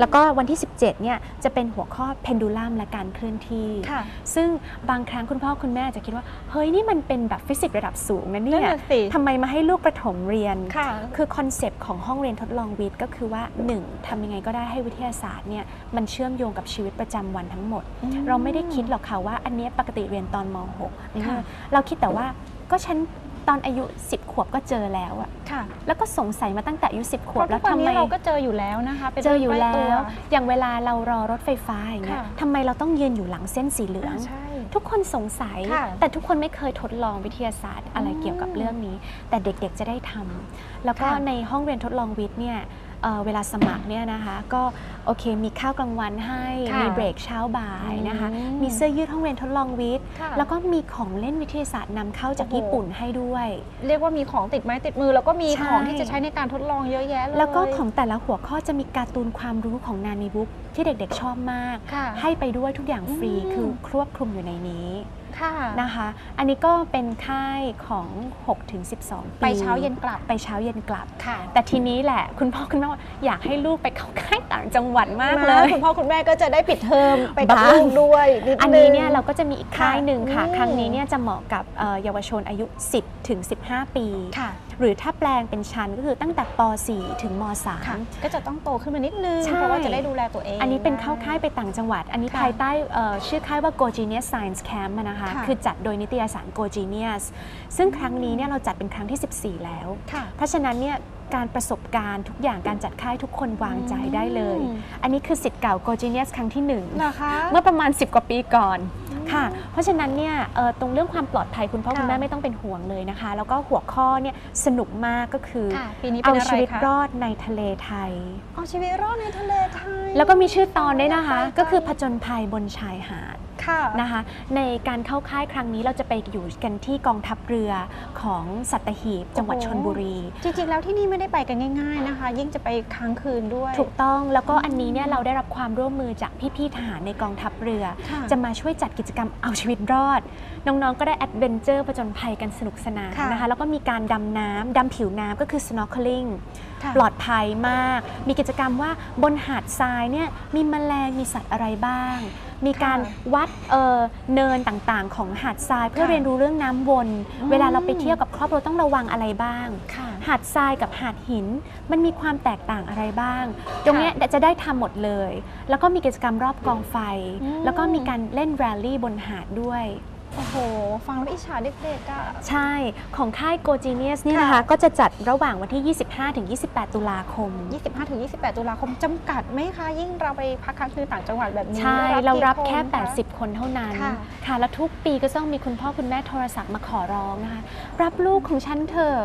แล้วก็วันที่ 17เนี่ยจะเป็นหัวข้อเพนดูลัมและการเคลื่อนที่ ค่ะ ซึ่งบางครั้งคุณพ่อคุณแม่จะคิดว่า เฮ้ย นี่มันเป็นแบบฟิสิกส์ระดับสูงนะเนี่นั่ยนน่ะสิ ทำไมมาให้ลูกประถมเรียน ค่ะ คือคอนเซปต์ของห้องเรียนทดลองวิทย์ก็คือว่า 1. ทำยังไงก็ได้ให้วิทยาศาสตร์เนี่ยมันเชื่อมโยงกับชีวิตประจำวันทั้งหมด อืมเราไม่ได้คิดหรอกค่ะว่าอันเนี้ยปกติเรียนตอนม .6 นี่ค่ะ เราคิดแต่ว่าก็ฉัน ตอนอายุ 10 ขวบก็เจอแล้วอะค่ะ แล้วก็สงสัยมาตั้งแต่อายุ 10ขเพวบราะแล้ทุวกวันทำไมนี้เราก็เจออยู่แล้วนะคะป็นเจออยู่รื่งใกแล้ตัวอย่างเวลาเรารอรถไฟฟ้าอย่างเงี้ยค่ะทำไมเราต้องยืนอยู่หลังเส้นสีเหลืองใช่ทุกคนสงสัยค่ะแต่ทุกคนไม่เคยทดลองวิทยาศาสตร์อะไรอืมเกี่ยวกับเรื่องนี้ แต่เด็กๆจะได้ทำแล้วก็ค่ะในห้องเรียนทดลองวิทย์เนี่ย เอ่อเวลาสมัครเนี่ยนะคะ ก็โอเคมีข้าวกลางวันให้ค่ะมีเบรกเช้าบ่ายนะคะอืมมีเสื้อยืดห้องเรียนทดลองวิทย์ค่ะแล้วก็มีของเล่นวิทยาศาสตร์นำเข้าจากโอ้โหญี่ปุ่นให้ด้วย เรียกว่ามีของติดไม้ติดมือ แล้วก็มีใช่ของที่จะใช้ในการทดลองเยอะแยะเลยแล้วก็ของแต่ละหัวข้อจะมีการ์ตูนความรู้ของนานีบุ๊กที่เด็กๆชอบมากค่ะให้ไปด้วยทุกอย่างฟรีอืมคือครอบคลุมอยู่ในนี้ค่ะ นะคะ อันนี้ก็เป็นค่ายของ6ถึง12 ปีไปเช้าเย็นกลับไปเช้าเย็นกลับค่ะแต่ทีนี้แหละคุณพ่อคุณแม่ว่าอยากให้ลูกไปเข้าค่ายต่างจังหวัดมากเลนะยคุณพ่อคุณแม่ก็จะได้ปิดเทอมไปกับบ้างลูกด้วยนิดอันนึนี้งเนี่ยเราก็จะมีอีกค่ายหนึ่งค่ะอืมครั้งนี้เนี่ยจะเหมาะกับเอ่อเยาวชนอายุ 10ถึง15 ปีค่ะ หรือถ้าแปลงเป็นชั้นก็คือตั้งแต่ป .4 ถึงมค่ะ .3 ก็จะต้องโตขึ้นมานิดนึงใช่เพราะว่าจะได้ดูแลตัวเอง อันนี้เป็นได้เข้าค่ายไปต่างจังหวัด อันนี้ค่ะภายใต้เอ่อชื่อค่ายว่า Go Genius Science Camp อะนะคะค่ะคือจัดโดยนิตยสาร Go Genius ซึ่งครั้งนี้เนี่ยเราจัดเป็นครั้งที่ 14 แล้วค่ะเพราะฉะนั้นเนี่ยการประสบการณ์ทุกอย่างการจัดค่ายทุกคนวางใจได้เลยอืมอันนี้คือสิทธิ์เก่า Go Genius ครั้งที่เหรอคะ1เมื่อประมาณ 10 กว่าปีก่อน ค่ะ เพราะฉะนั้นเนี่ยเอ่อตรงเรื่องความปลอดภัยคุณพ่อค่ะคุณแม่ไม่ต้องเป็นห่วงเลยนะคะ แล้วก็หัวข้อเนี่ยสนุกมากก็คือค่ะปีนี้เป็นเอาอะไรชีวิตคะรอดในทะเลไทยเอาชีวิตรอดในทะเลไทย แล้วก็มีชื่อตอนด้วยนะคะไปก็คือผจญภัยบนชายหาดค่ะ นะคะ ในการเข้าค่ายครั้งนี้เราจะไปอยู่กันที่กองทัพเรือของสัตหีบจังหวัดโอ้ชโหนบุรี จริงๆ แล้วที่นี่ไม่ได้ไปกันง่าย ๆนะคะ ยิ่งจะไปค้างคืนด้วย ถูกต้องแล้วก็อันนี้เนี่ยเราได้รับความร่วมมือจากพี่ๆทหารในกองทัพเรือค่ะจะมาช่วยจัดกิจกรรมเอาชีวิตรอด น้องๆก็ได้แอดเวนเจอร์ผจญภัยกันสนุกสนานค่ะนะคะแล้วก็มีการดำน้ำดำผิวน้ำก็คือ snorkeling ค่ะปลอดภัยมาก มีกิจกรรมว่าบนหาดทรายเนี่ยมีแมลงมีสัตว์อะไรบ้าง มีการค่ะวัดเอ่อเนินต่างๆ ของหาดทรายเพื่อค่ะเรียนรู้เรื่องน้ำวนอืมเวลาเราไปเที่ยวกับครอบครัวต้องระวังอะไรบ้างค่ะหาดทรายกับหาดหิน มันมีความแตกต่างอะไรบ้าง ตรงเนี้ยจะได้ทำหมดเลย แล้วก็มีกิจกรรมรอบกองไฟอืมแล้วก็มีการเล่นแรลลี่บนหาดด้วย โอ้โห ฟังแล้วอิจฉาเด็กๆอะ ใช่ ของค่าย Go Genius นี่ค่ะนะคะก็จะจัดระหว่างวันที่ 25-28 ตุลาคม 25-28 ตุลาคมจำกัดไหมคะ ยิ่งเราไปพักค้างคืนต่างจังหวัดแบบนี้ใช่ได้เรารับกี่แค่นะ 80 คนเท่านั้น ค่ะ ค่ะ แล้วทุกปีก็ต้องมีคุณพ่อคุณแม่โทรศัพท์มาขอร้องนะคะ รับลูกของฉันเถอะ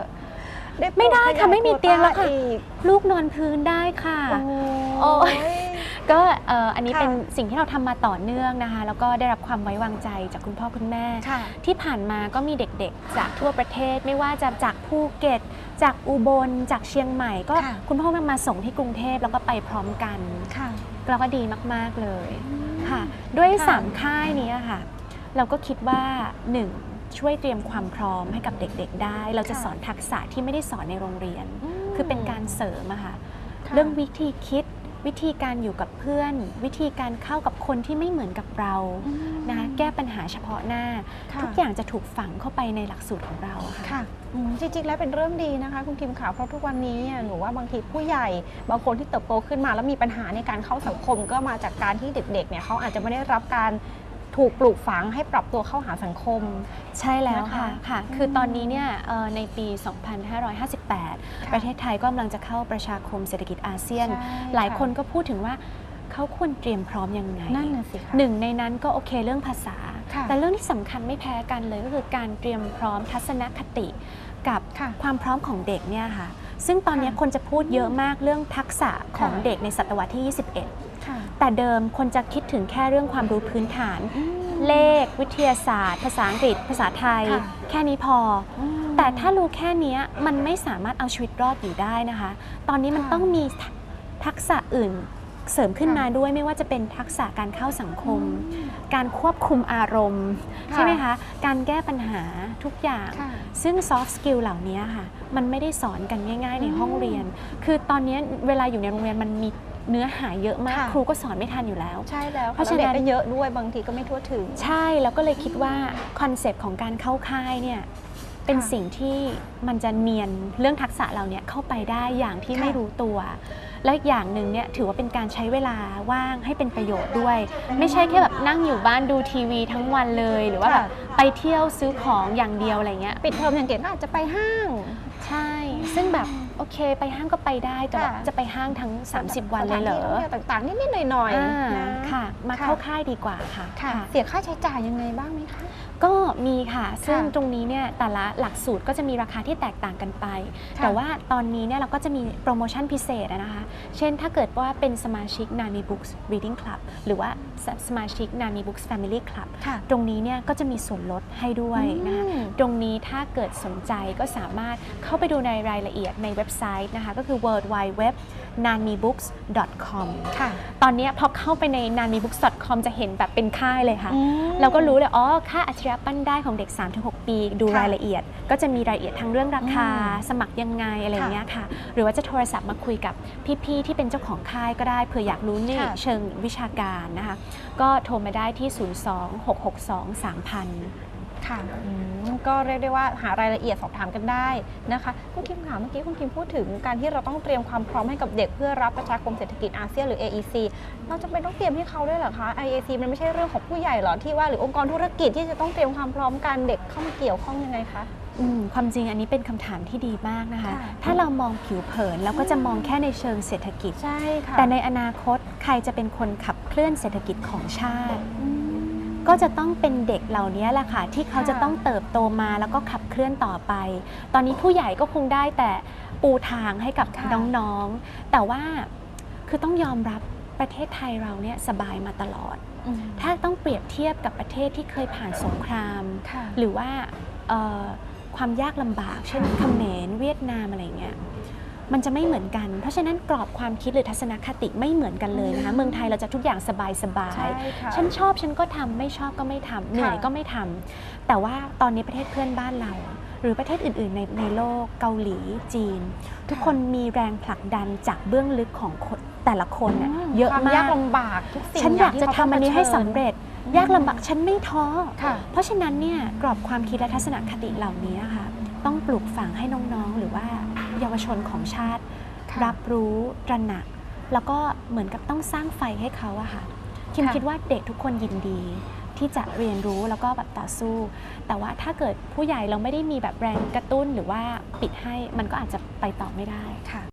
ได้โปรไม่ได้ค่ะขยายไม่มีเตียงแล้วค่ะโรต้าอีกลูกนอนพื้นได้ค่ะ โอ้โอ้ย ก็เอ่ออันนี้ค่ะเป็นสิ่งที่เราทำมาต่อเนื่องนะคะ แล้วก็ได้รับความไว้วางใจจากคุณพ่อคุณแม่ ค่ะ ที่ผ่านมาก็มีเด็กๆ จากทั่วประเทศไม่ว่าจะจากภูเก็ต จากอุบล จากเชียงใหม่ ก็ค่ะ คุณพ่อมามาส่งที่กรุงเทพแล้วก็ไปพร้อมกัน ค่ะ เราก็ดีมาก ๆ เลยค่ะ ด้วย ค่ะ 3 ค่ายนี้ค่ะ เราก็คิดว่า 1. ช่วยเตรียมความพร้อมให้กับเด็กๆ ได้ เราจะสอนทักษะที่ไม่ได้สอนในโรงเรียน คือเป็นการเสริมอะค่ะค่ะเรื่องวิธีคิด วิธีการอยู่กับเพื่อน วิธีการเข้ากับคนที่ไม่เหมือนกับเราอืมนะคะแก้ปัญหาเฉพาะหน้าค่ะทุกอย่างจะถูกฝังเข้าไปในหลักสูตรของเราอะค่ะค่ะอืมจริงๆ แล้วเป็นเรื่องดีนะคะ คุณคิมขาเพราะทุกวันนี้อะหนูว่าบางทีผู้ใหญ่ บางคนที่เติบโตขึ้นมาแล้วมีปัญหาในการเข้าสังคมก็มาจากการที่เด็กๆเนี่ยเขาอาจจะไม่ได้รับการ ถูกปลูกฝังให้ปรับตัวเข้าหาสังคม ใช่แล้วค่ะนะคะค่ะอืมคือตอนนี้เนี่ยเอ่อในปี 2558 ประเทศไทยก็กำลังจะเข้าประชาคมเศรษฐกิจอาเซียน ใช่หลายค่ะคนก็พูดถึงว่าเขาควรเตรียมพร้อมยังไง นั่นน่ะสิคะ หนึ่งในนั้นก็โอเคเรื่องภาษา ค่ะแต่เรื่องที่สำคัญไม่แพ้กันเลยก็คือการเตรียมพร้อมทัศนคติ กับค่ะ ความพร้อมของเด็กเนี่ยค่ะ ซึ่งตอนนี้ค่ะคนจะพูดเยอะมากเรื่องทักษะของค่ะเด็กในศตวรรษที่ 21ค่ะแต่เดิมคนจะคิดถึงแค่เรื่องความรู้พื้นฐาน เลขวิทยาศาสตร์ ภาษาอังกฤษ ภาษาไทยค่ะแค่นี้พอออืมแต่ถ้ารู้แค่เนี้ยมันไม่สามารถเอาชีวิตรอดอยู่ได้นะคะ ตอนนี้มันค่ะต้องมีทักทักษะอื่น เสริมขึ้นค่ะมาด้วยไม่ว่าจะเป็นทักษะการเข้าสังคม การควบคุมอารมณ์ค่ะใช่ไหมคะ การแก้ปัญหาทุกอย่างค่ะซึ่ง soft skill เหล่านี้ค่ะ มันไม่ได้สอนกันง่าย ๆ ในห้องเรียน คือตอนนี้เวลาอยู่ในโรงเรียนมันมีเนื้อหาเยอะมากค่ะครูก็สอนไม่ทันอยู่แล้ว ใช่แล้ว เพเพราะราะฉะฉะนั้นั้นนก็เยอะด้วยบางทีก็ไม่ทั่วถึง ใช่แล้วก็เลยคิดว่าคอนเซปต์ของการเข้าค่ายเนี่ยเป็นค่ะสิ่งที่มันจะเนียนเรื่องทักษะเราเนี่ยเข้าไปได้อย่างที่ค่ะไม่รู้ตัว และอีกอย่างหนึ่งเนี่ยถือว่าเป็นการใช้เวลาว่างให้เป็นประโยชน์ด้วย ไม่ใช่แค่แบบนั่งอยู่บ้านดูทีวีทั้งวันเลยหรือว่าแบบ ไปเที่ยวซื้อของอย่างเดียวอะไรเงี้ย ปิดเทอมอย่างเก่งก็อาจจะไปห้าง ใช่ ซึ่งแบบโอเคไปห้างก็ไปได้แต่แบบค่ะ จะไปห้างทั้ง 30 วันเลยเหรอสถานที่ท่องเที่ยวต่างๆ นิดๆหน่อยอ่าๆนะค่ะ มาค่ะเข้าค่ายดีกว่าค่ะ ค่ะ เสียค่าใช้จ่ายยังไงบ้างไหมคะ ก็มีค่ะ ซึ่งค่ะตรงนี้เนี่ยแต่ละหลักสูตรก็จะมีราคาที่แตกต่างกันไป ค่ะแต่ว่าตอนนี้เนี่ยเราก็จะมีโปรโมชั่นพิเศษอะนะคะ เช่นถ้าเกิดว่าเป็นสมาชิก Nani Books Reading Club หรือว่าสสมาชิก Nani Books Family Club ค่ะ ตรงนี้เนี่ยก็จะมีส่วนลดให้ด้วยนะคะอืมตรงนี้ถ้าเกิดสนใจก็สามารถเข้าไปดูในรายละเอียดในเว็บไซต์นะคะ ก็คือ w w w n a n i b o o k s c o m ค่ะ ตอนเนี้ยพอเข้าไปใน n a n i b o o k s c o m จะเห็นแบบเป็นค่ายเลยค่ะอืมเราก็รู้เลย อ๋อ ค่าอัจฉริยะปั้นได้ของเด็ก 3-6 ปี ดูค่ะรายละเอียด ก็จะมีรายละเอียดทั้งเรื่องราคาอืมสมัครยังไงอะไรอย่างเงี้ยค่ะ หรือว่าจะโทรศัพท์มาคุยกับพี่ๆที่เป็นเจ้าของค่ายก็ได้เผื่ออยากรู้ในค่ะเชิงวิชาการนะคะ ก็โทรมาได้ที่ 026623000ค่ะอืมก็เรียกได้ว่าหารายละเอียดสอบถามกันได้นะคะคุณคิมค่ะเมื่อกี้คุณคิมพูดถึงการที่เราต้องเตรียมความพร้อมให้กับเด็กเพื่อรับประชาคมเศรษฐกิจอาเซียนหรือ AEC เราจะเป็นต้องเตรียมให้เขาด้วยเหรอคะ IAC มันไม่ใช่เรื่องของผู้ใหญ่เหรอที่ว่าหรือองค์กรธุรกิจที่จะต้องเตรียมความพร้อมกันเด็กเข้ามาเกี่ยวข้องยังไงคะ อืมความจริงอันนี้เป็นคำถามที่ดีมากนะคะ ค่ะ ถ้าเรามองผิวเผินเราก็จะมองแค่ในเชิงเศรษฐกิจ ใช่ค่ะแต่ในอนาคตใครจะเป็นคนขับเคลื่อนเศรษฐกิจของชาติ อืม ก็จะต้องเป็นเด็กเหล่านี้แหละค่ะ ที่เขาค่ะ จะต้องเติบโตมาแล้วก็ขับเคลื่อนต่อไป ตอนนี้ผู้ใหญ่ก็คงได้แต่ปูทางให้กับค่ะ น้องๆ แต่ว่าคือต้องยอมรับประเทศไทยเราเนี่ยสบายมาตลอด อืมถ้าต้องเปรียบเทียบกับประเทศที่เคยผ่านสงคราม ค่ะ หรือว่าเอ่อ ความยากลำบาก เช่นเขมรเวียดนามอะไรเงี้ยมันจะไม่เหมือนกัน เพราะฉะนั้นกรอบความคิดหรือทัศนคติไม่เหมือนกันเลยนะคะอืมเมืองไทยเราจะทุกอย่างสบายสบายใช่ค่ะฉันชอบฉันก็ทำไม่ชอบก็ไม่ทำเหนื่อยก็ไม่ทำแต่ว่าตอนนี้ประเทศเพื่อนบ้านเรา หรือประเทศอื่น ๆ ในในโลกเกาหลีจีน ทุกคนมีแรงผลักดันจากเบื้องลึกของคน แต่ละคนน่ะเยอะความมายากกลำบากทุกสิ่งฉันอยากจะทำอันนี้ให้สำเร็จเร็จ ยากลำบากฉันไม่ท้อ ค่ะเพราะฉะนั้นเนี่ยกรอบความคิดและทัศนคติเหล่านี้ค่ะต้องปลูกฝังให้น้องๆ หรือว่าเยาวชนของชาติ ค่ะ รับรู้ตระหนัก แล้วก็เหมือนกับต้องสร้างไฟให้เขาอะค่ะคิมค่ะ คิดว่าเด็กทุกคนยินดี ที่จะเรียนรู้แล้วก็แบบต่อสู้ แต่ว่าถ้าเกิดผู้ใหญ่เราไม่ได้มีแบบแรงกระตุ้นหรือว่าปิดให้มันก็อาจจะไปต่อไม่ได้ ค่ะ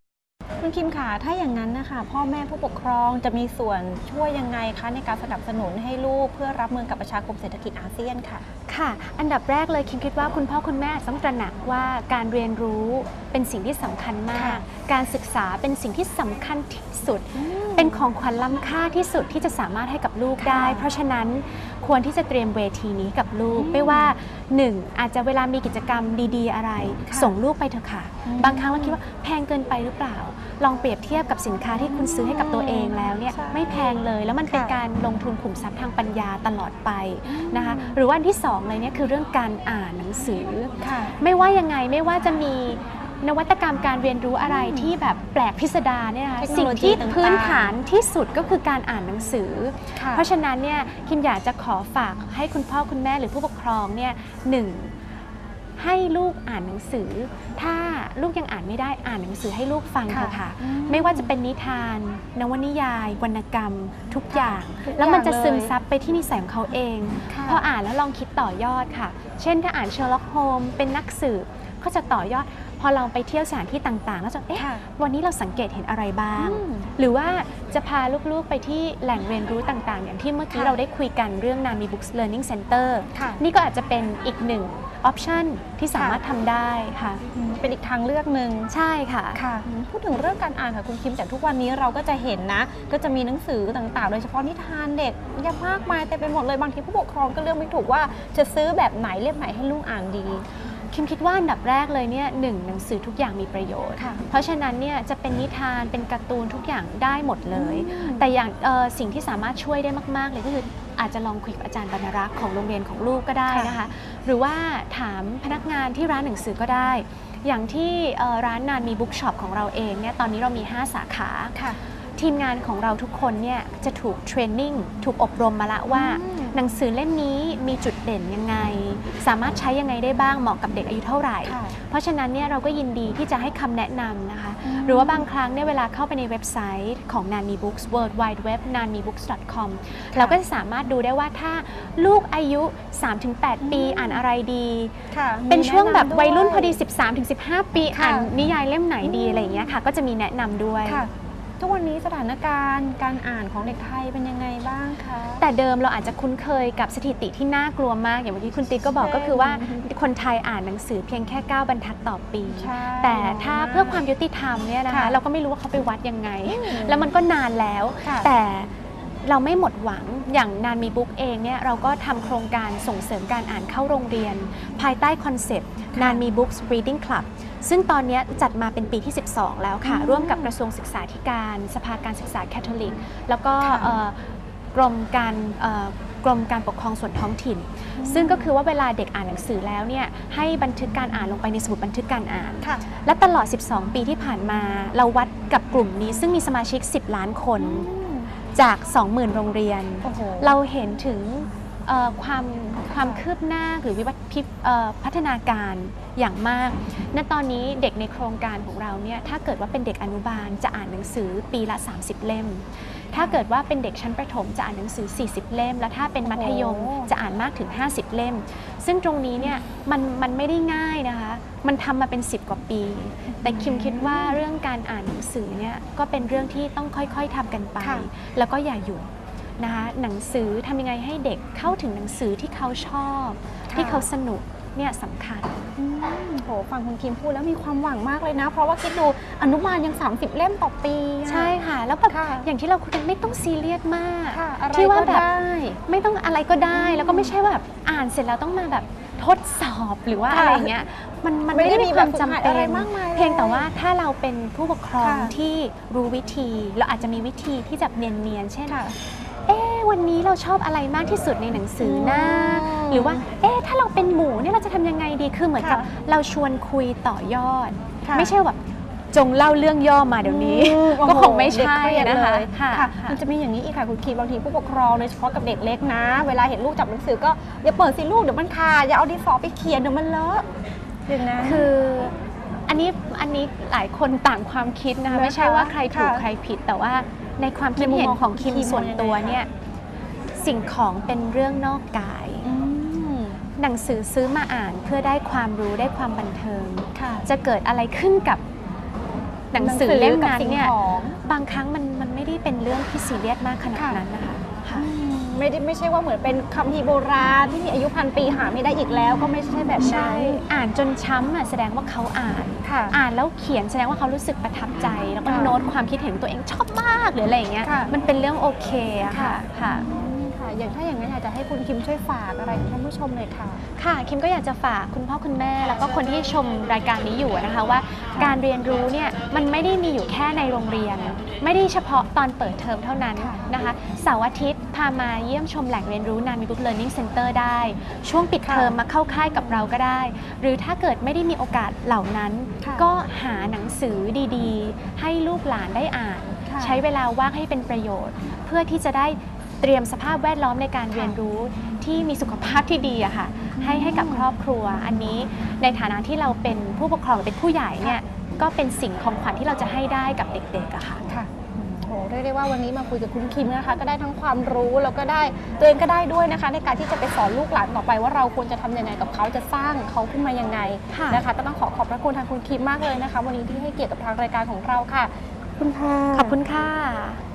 คุณคิมค่ะ ถ้าอย่างนั้นนะคะ พ่อแม่ผู้ปกครองจะมีส่วนช่วยยังไงคะในการสนับสนุนให้ลูกเพื่อรับมือกับประชาคมเศรษฐกิจอาเซียนค่ะ ค่ะ อันดับแรกเลยคิมคิดว่าคุณพ่อคุณแม่ต้องตระหนักว่าการเรียนรู้เป็นสิ่งที่สำคัญมากค่ะการศึกษาเป็นสิ่งที่สำคัญที่สุด เป็นของขวัญล้ำค่าที่สุดที่จะสามารถให้กับลูกได้ค่ะเพราะฉะนั้น ควรที่จะเตรียมเวทีนี้กับลูกอืมไม่ว่า1อาจจะเวลามีกิจกรรมดีๆ อะไรค่ะส่งลูกไปเถอะค่ะอืมบางครั้งเราคิดว่าแพงเกินไปหรือเปล่า ลองเปรียบเทียบกับสินค้าที่คุณซื้อให้กับตัวเองแล้วเนี่ยใช่ไม่แพงเลยแล้วมันเป็นค่ะการลงทุนขุมทรัพย์ทางปัญญาตลอดไปนะคะหรือว่าอันที่สองเลยเนี่ยคือเรื่องการอ่านหนังสือค่ะไม่ว่ายังไงไม่ว่าจะมี นวัตกรรมการเรียนรู้อะไรที่แบบแปลกพิสดารเนี่ยนะคะเทคโนสิ่งโลยีที่ต่างๆพื้นฐานที่สุดก็คือการอ่านหนังสือ ค่ะ เพราะฉะนั้นเนี่ยคิมอยากจะขอฝากให้คุณพ่อคุณแม่หรือผู้ปกครองเนี่ยหนึ่งให้ลูกอ่านหนังสือ ถ้าลูกยังอ่านไม่ได้อ่านหนังสือให้ลูกฟังเถอะค่ะอืมไม่ว่าจะเป็นนิทาน นวนิยาย วรรณกรรม ทุกอย่าง ทุกแล้วมันจะอย่างเลยซึมซับไปที่นิสัยของเขาเอง ค่ะ พออ่านแล้วลองคิดต่อยอดค่ะ เช่นถ้าอ่านเชอร์ล็อกโฮมเป็นนักสืบก็จะต่อยอด พอเราไปเที่ยวสถานที่ต่างๆ แล้วจะเอ๊ะค่ะวันนี้เราสังเกตเห็นอะไรบ้างอืมหรือว่าจะพาลูกๆไปที่แหล่งเรียนรู้ต่างๆ อย่างที่เมื่อกี้ค่ะเราได้คุยกันเรื่อง Nami Books Learning Center ค่ะนี่ก็อาจจะเป็นอีกหนึ่งออปชันที่สามารถทำได้ค่ะอืมเป็นอีกทางเลือกหนึ่งใช่ค่ะค่ะ พูดถึงเรื่องการอ่านค่ะคุณคิมแต่ทุกวันนี้เราก็จะเห็นนะ ก็จะมีหนังสือต่างๆ โดยเฉพาะนิทานเด็กเยอะมากมายแต่ไปหมดเลยบางทีผู้ปกครองก็เลือกไม่ถูกว่าจะซื้อแบบไหนเล่มไหนให้ลูกอ่านดี คิมคิดว่าอันดับแรกเลยเนี่ยหนึ่งหนังสือทุกอย่างมีประโยชน์ ค่ะเพราะฉะนั้นเนี่ยจะเป็นนิทานเป็นการ์ตูนทุกอย่างได้หมดเลย อืม แต่อย่างเอ่อสิ่งที่สามารถช่วยได้มาก ๆ เลยก็คืออาจจะลองคุยกับอาจารย์บรรณรักษ์ของโรงเรียนของลูกก็ได้นะคะ หรือว่าถามพนักงานที่ร้านหนังสือก็ได้ อย่างที่เอ่อร้านนานมีบุ๊กช็อปของเราเองเนี่ยตอนนี้เรามี 5 สาขา ค่ะ ทีมงานของเราทุกคนเนี่ยจะถูกเทรนนิ่งถูกอบรมมาละว่า อืม หนังสือเล่มนี้มีจุด เด่นยังไง สามารถใช้ยังไงได้บ้างเหมาะกับเด็กอายุเท่าไหร่ค่ะเพราะฉะนั้นเนี่ยเราก็ยินดีที่จะให้คำแนะนำนะคะอืมหรือว่าบางครั้งเนี่ยเวลาเข้าไปในเว็บไซต์ของ Nani Books World Wide Web nanibooks.com เราก็จะสามารถดูได้ว่าถ้าลูกอายุ 3-8 ปีอืมอ่านอะไรดีค่ะเป็นช่วงแบบมีแนะนำวัยรุ่นพอดีด้ว13-15 ปีค่ะอ่านนิยายเล่มไหนดีอืมอะไรอย่างเงี้ยค่ะ ก็จะมีแนะนำด้วยค่ะ ทุกวันนี้สถานการณ์การอ่านของเด็กไทยเป็นยังไงบ้างคะ แต่เดิมเราอาจจะคุ้นเคยกับสถิติที่น่ากลัวมาก อย่างเมื่อกี้คุณติ๊กก็บอกใช่ก็คือว่าคนไทยอ่านหนังสือเพียงแค่ 9 บรรทัดต่อปีใช่แต่ถ้าเพื่อความยุติธรรมเนี่ยนะคะค่ะเราก็ไม่รู้ว่าเขาไปวัดยังไงอืมแล้วมันก็นานแล้วค่ะแต่ เราไม่หมดหวังอย่างนานมีบุ๊กเองเนี่ยเราก็ทำโครงการส่งเสริมการอ่านเข้าโรงเรียน ภายใต้คอนเซปต์นานมีบุ๊ก reading club ซึ่งตอนเนี้ยจัดมาเป็นปีที่ 12 แล้วค่ะอืมร่วมกับกระทรวงศึกษาธิการ สภาการศึกษาแคทอลิก แล้วก็ค่ะเอ่อกรมการเอ่อกรมการปกครองส่วนท้องถิ่น ซึ่งก็คือว่าเวลาเด็กอ่านหนังสือแล้วเนี่ยให้บันทึกการอ่านลงไปในสมุดบันทึกการอ่านค่ะและตลอด 12 ปีที่ผ่านมาเราวัดกับกลุ่มนี้ ซึ่งมีสมาชิก 10 ล้านคน จาก 20,000 โรงเรียนโอ้โหเราเห็นถึงเอ่อความความคืบหน้าหรือวิวัฒน์พิเอ่อพัฒนาการอย่างมาก ณ ตอนนี้เด็กในโครงการของเราเนี่ยถ้าเกิดว่าเป็นเด็กอนุบาลจะอ่านหนังสือปีละ 30 เล่ม ถ้าเกิดว่าเป็นเด็กชั้นประถมจะอ่านหนังสือ 40 เล่ม และถ้าเป็นมัธยมโอ้โหจะอ่านมากถึง 50 เล่ม ซึ่งตรงนี้เนี่ยมันมันไม่ได้ง่ายนะคะ มันทำมาเป็น 10 กว่าปี แต่คิมคิดว่าเรื่องการอ่านหนังสือเนี่ยก็เป็นเรื่องที่ต้องค่อยๆทำกันไปค่ะแล้วก็อย่าหยุดนะคะหนังสือทำยังไงให้เด็กเข้าถึงหนังสือที่เขาชอบค่ะที่เขาสนุก เนี่ยสำคัญอืมโหฟังคุณคิมพูดแล้วมีความหวังมากเลยนะ เพราะว่าคิดดูอนุบาลยัง 30 เล่มต่อปีอะใช่ค่ะ แล้วแบบค่ะอย่างที่เราคุยกันไม่ต้องซีเรียสมากค่ะอะไรที่ว่าก็แบบได้ไม่ต้องอะไรก็ได้อืมแล้วก็ไม่ใช่ว่าแบบอ่านเสร็จแล้วต้องมาแบบทดสอบหรือว่าค่ะอะไรอย่างเงี้ยมันมันไม่ไม่ได้ได้มีมีแบคบวามฝึกจำหัดเป็อะไรนมากมายเลยเพียงแต่ว่าถ้าเราเป็นผู้ปกครองค่ะที่รู้วิธี เราอาจจะมีวิธีที่จะเนียนๆเช่นค่ะเอ๊ะ วันนี้เราชอบอะไรมากที่สุดในหนังสือนะอืมหรือว่า เอ๊ะถ้าเราเป็นหมูเนี่ยเราจะทำยังไงดีคือเหมือนกับค่ะเราชวนคุยต่อยอด ค่ะ ไม่ใช่แบบจงเล่าเรื่องย่อมาเดี๋ยวนี้ อืมก็โอ้โหคงไม่ใช่เด็กเครียดนะคะเลยค่ะค่ะค่ะมันจะมีอย่างนี้อีกค่ะคุณคีบางทีผู้ปกครองโดยเฉพาะกับเด็กเล็กนะ เวลาเห็นลูกจับหนังสือก็อย่าเปิดสิลูกเดี๋ยวมันขาดอย่าเอาดินสอไปเขียนเดี๋ยวมันเลอะอย่างนั้น คืออันนี้อันนี้หลายคนต่างความคิดนะคะนะคะไม่ใช่ว่าใครถูกค่ะใครผิดแต่ว่าในความคิดในมุมเห็นมองของคิมคิมส่วนตัวมองยังไงคะเนี่ย สิ่งของเป็นเรื่องนอกกายอืมหนังสือซื้อมาอ่านเพื่อได้ความรู้ได้ความบันเทิงค่ะจะเกิดอะไรขึ้นกับหนังสือเล่มนั้นกับสิ่งเนี่ยของบางครั้งมันมันไม่ได้เป็นเรื่องที่ซีเรียสมากขนาดค่ะนั้นนะคะค่ะไม่ได้ไม่ใช่ว่าเหมือนเป็นคำพีร์โบราณที่มีอายุพันปีหาไม่ได้อีกแล้ว ก็ไม่ใช่แบบใช่นั้นอ่านจนช้ำอะแสดงว่าเขาอ่านค่ะอ่านแล้วเขียนแสดงว่าเขารู้สึกประทับใจ แล้วก็ค่ะโน้ตความคิดเห็นของตัวเองชอบมากหรืออะไรอย่างเงี้ยค่ะมันเป็นเรื่องโอเคอะค่ะค่ะ อืมค่ะอย่างถ้าอย่างนั้นอยากจะให้คุณคิมช่วยฝากอะไรกับท่านผู้ชมเลยค่ะ ค่ะ คิมก็อยากจะฝากคุณพ่อคุณแม่ แล้วก็คนที่ชมรายการนี้อยู่นะคะว่า การเรียนรู้เนี่ยมันไม่ได้มีอยู่แค่ในโรงเรียน ไม่ได้เฉพาะตอนเปิดเทอมเท่านั้นค่ะนะคะเสาร์อาทิตย์พามาเยี่ยมชมแหล่งเรียนรู้นามิบุ๊กเลิร์นนิ่งเซ็นเตอร์ได้ ช่วงปิดค่ะเทอมมาเข้าค่ายกับเราก็ได้ หรือถ้าเกิดไม่ได้มีโอกาสเหล่านั้นค่ะก็หาหนังสือดีๆ ให้ลูกหลานได้อ่านค่ะใช้เวลาว่างให้เป็นประโยชน์ เพื่อที่จะได้ เตรียมสภาพแวดล้อมในการเรียนรู้ที่มีสุขภาพที่ดีอะค่ะให้ให้กับครอบครัว อันนี้ในฐานะที่เราเป็นผู้ปกครองหรือเป็นผู้ใหญ่เนี่ยก็เป็นสิ่งของขวัญที่เราจะให้ได้กับเด็กๆอะค่ะ ค่ะโหเรียกได้ว่าวันนี้มาคุยกับคุณคิมนะคะ ก็ได้ทั้งความรู้แล้วก็ได้ตัวเองก็ได้ด้วยนะคะ ในการที่จะไปสอนลูกหลานต่อไปว่าเราควรจะทำยังไงกับเขาจะสร้างเขาขึ้นมายังไงค่ะ นะคะก็ต้องขอขอบพระคุณทางคุณคิมมากเลยนะคะ วันนี้ที่ให้เกียรติกับทางรายการของเราค่ะขอบคุณค่ะ ขอบคุณค่ะ